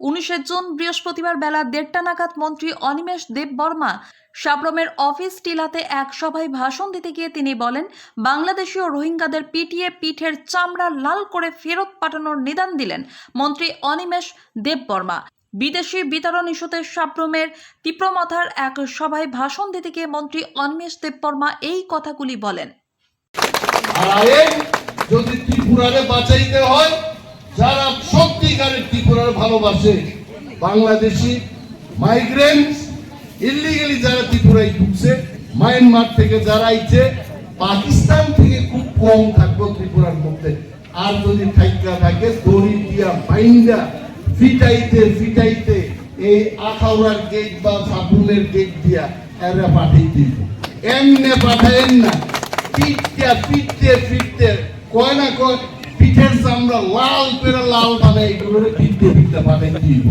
উনিশে জুন বৃহস্পতিবার বেলা দেড়টা নাগাদ মন্ত্রী অনিমেষ দেব বর্মা সাবরমের অফিস টিলাতে এক সভায় ভাষণ দিতে গিয়ে তিনি বলেন, বাংলাদেশীয় রোহিঙ্গাদের পিটিয়ে পিঠের চামড়া লাল করে ফেরত পাঠানোর নিদান দিলেন মন্ত্রী অনিমেষ দেব বর্মা বিদেশি বিতরণ ইস্যুতে সাবরমের তীব্রমাথার এক সভায় ভাষণ দিতে গিয়ে মন্ত্রী অনিমেষ দেববর্মা এই কথাগুলি বলেন। যদি ত্রিপুরারে বাঁচাইতে হয়, যারা ত্রিপুরার ভালোবাসে বাংলাদেশি মাইগ্রেন্ট ইলিগালি যারা ত্রিপুরায় ঢুকছে মায়ানমার থেকে যারা আইছে, পাকিস্তান থেকে খুব কম থাকব ত্রিপুরার মধ্যে। আর যদি থাইকা থাকে দড়ি দিয়া বাইন্দা ফিটাইতে ফিটাইতে এই আখাউড়ার গেট বা সাপুনের গেট দিয়া এরা পাঠিয়ে দিব। এমনে পাঠায়েন না। পিটতে পিটতে পিটতে, কয় না কয় পিঠের চামড়া লাল করে লাল মানে এগুলো পিটতে পিটতে পাঠাই দিব